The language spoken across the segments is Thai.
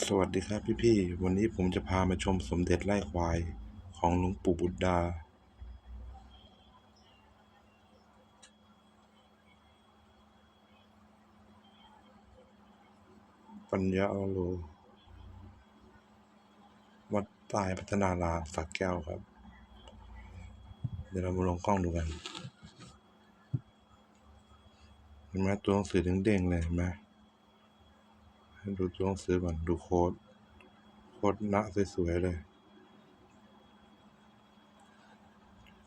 สวัสดีครับพี่ๆวันนี้ผมจะพามาชมสมเด็จไล่ควายของหลวงปู่บุตรดา ปัญญาอโล วัดใต้พัฒนาราสักแก้วครับ เดี๋ยวเรามาลงกล้องดูกันเห็นไหมตัวหนังสือเด้งๆเลยเห็นไหม ดูตัวหนังสือก่อนดูโค้ด โคตรหนะสวยๆเลย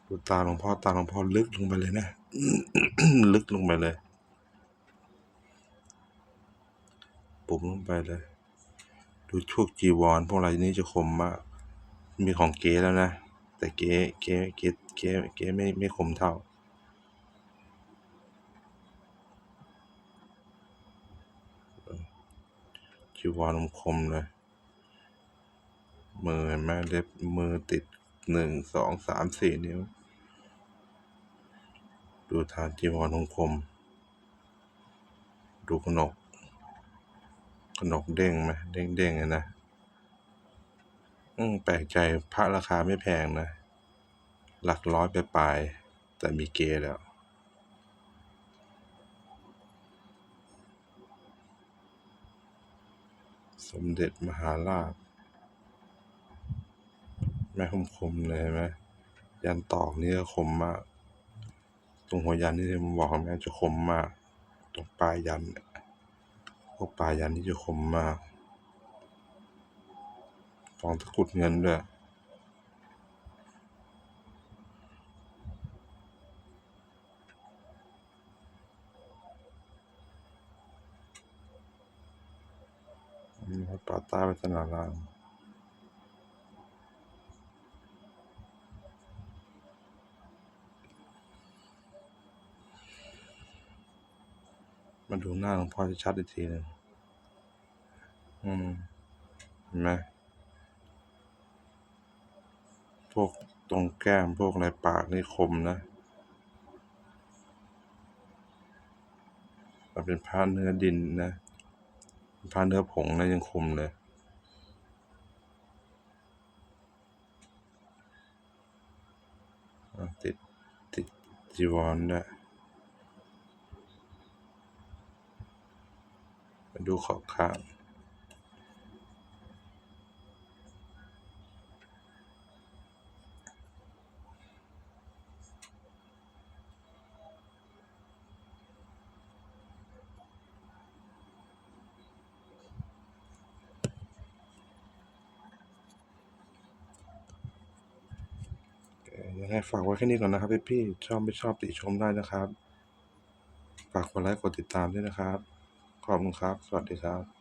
ดูตาหลวงพ่อตาหลวงพ่อลึกลงไปเลยนะ ลึกลงไปเลย ปุ่มลงไปเลย ดูช่วงจีวร พวกอะไรนี่จะคมมาก มีของเก๋แล้วนะ แต่เก๋เก๋เก๋เก๋เก๋ไม่ไม่คมเท่า จีวรคมเลย มือเห็นไหมเล็บมือติดหนึ่งสองสามสี่นิ้ว ดูฐานจีวรองคม ดูขนกขนกเด้งไหมเด้งเด้งอะนะอืมแปลกใจพระราคาไม่แพงนะ หลักร้อยไปปลายแต่มีเกแล้ว สมเด็จมหาราช แม่คมคมเลยไหมยันตอกนี่ก็คมมาก ตรงหัวยันนี่ผมบอกว่าแม่จะคมมาก ตรงปลายยันพวกปลายยันนี่จะคมมาก ฟองตะกุดเงินด้วย นี่ครับป่าต้พัฒนารามมาดูหน้าหลวงพ่อชัดอีกทีหนึ่งอืม เห็นไหมพวกตรงแก้ม พวกในปากนี่คมนะมันเป็นผ้าเนื้อดินนะ ถ้าเนื้อผงนะยังคมเลยติดติดจีวรด้วยดูขอบข้าง ยังไงฝากไว้แค่นี้ก่อนนะครับพี่พี่ๆชอบไม่ชอบติชมได้นะครับ ฝากกดไลค์กดติดตามด้วยนะครับ ขอบคุณครับ สวัสดีครับ